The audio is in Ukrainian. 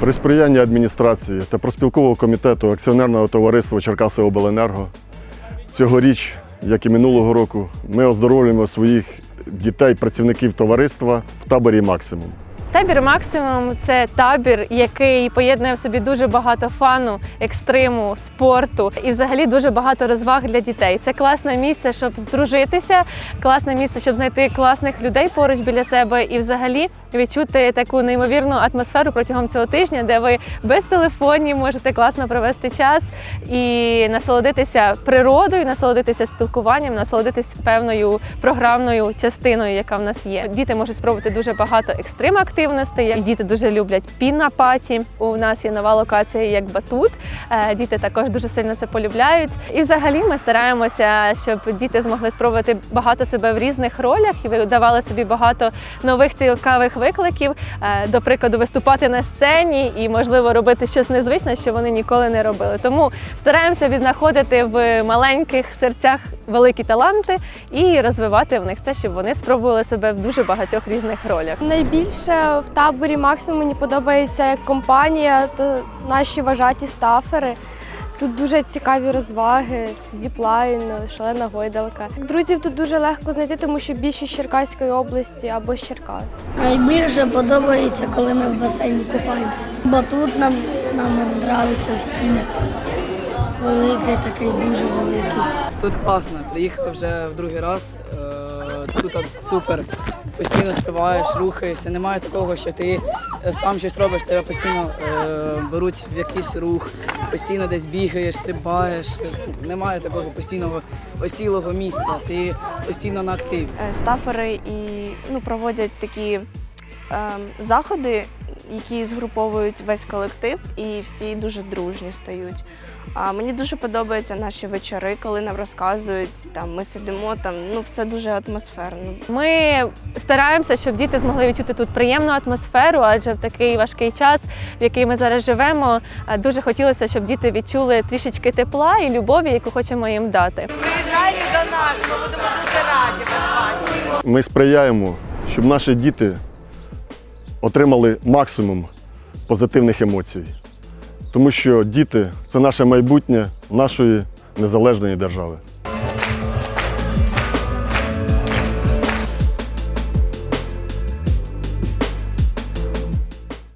При сприянні адміністрації та проспілкового комітету акціонерного товариства Черкаси Обленерго цьогоріч, як і минулого року, ми оздоровлюємо своїх дітей, працівників товариства в таборі Максимум. Табір Максимум це табір, який поєднує в собі дуже багато фану, екстриму, спорту і взагалі дуже багато розваг для дітей. Це класне місце, щоб здружитися, класне місце, щоб знайти класних людей поруч біля себе і взагалі відчути таку неймовірну атмосферу протягом цього тижня, де ви без телефонів можете класно провести час і насолодитися природою, насолодитися спілкуванням, насолодитися певною програмною частиною, яка в нас є. Діти можуть спробувати дуже багато екстрим активностей. Діти дуже люблять піна-паті. У нас є нова локація як батут. Е, Діти також дуже сильно це полюбляють. І взагалі ми стараємося, щоб діти змогли спробувати багато себе в різних ролях і видавали собі багато нових цікавих викликів. Е, До прикладу, виступати на сцені і, можливо, робити щось незвичне, що вони ніколи не робили. Тому стараємося віднаходити в маленьких серцях великі таланти і розвивати в них це, щоб вони спробували себе в дуже багатьох різних ролях. Найбільше в таборі максимум мені подобається як компанія та наші вважаті стафери. Тут дуже цікаві розваги, зіплайн, шалена гойдалка. Друзів тут дуже легко знайти, тому що більшість з Черкаської області або з Черкас. Найбільше подобається, коли ми в басейні купаємося. Батут нам, нам подобається всім. Великий такий, дуже великий. Тут класно, приїхав вже в другий раз. Е, Тут супер. Постійно співаєш, рухаєшся. Немає такого, що ти е, сам щось робиш, тебе постійно е, беруть в якийсь рух, постійно десь бігаєш, стрибаєш. Немає такого постійного осілого місця. Ти постійно на активі. Е, стафери і ну, проводять такі е, заходи, які згруповують весь колектив, і всі дуже дружні стають. А мені дуже подобаються наші вечори, коли нам розказують, там ми сидимо, там ну все дуже атмосферно. Ми стараємося, щоб діти змогли відчути тут приємну атмосферу, адже в такий важкий час, в який ми зараз живемо, дуже хотілося, щоб діти відчули трішечки тепла і любові, яку хочемо їм дати. Приїжджайте до нас, ми будемо дуже раді вас бачити. Ми сприяємо, щоб наші діти отримали максимум позитивних емоцій. Тому що діти це наше майбутнє нашої незалежної держави.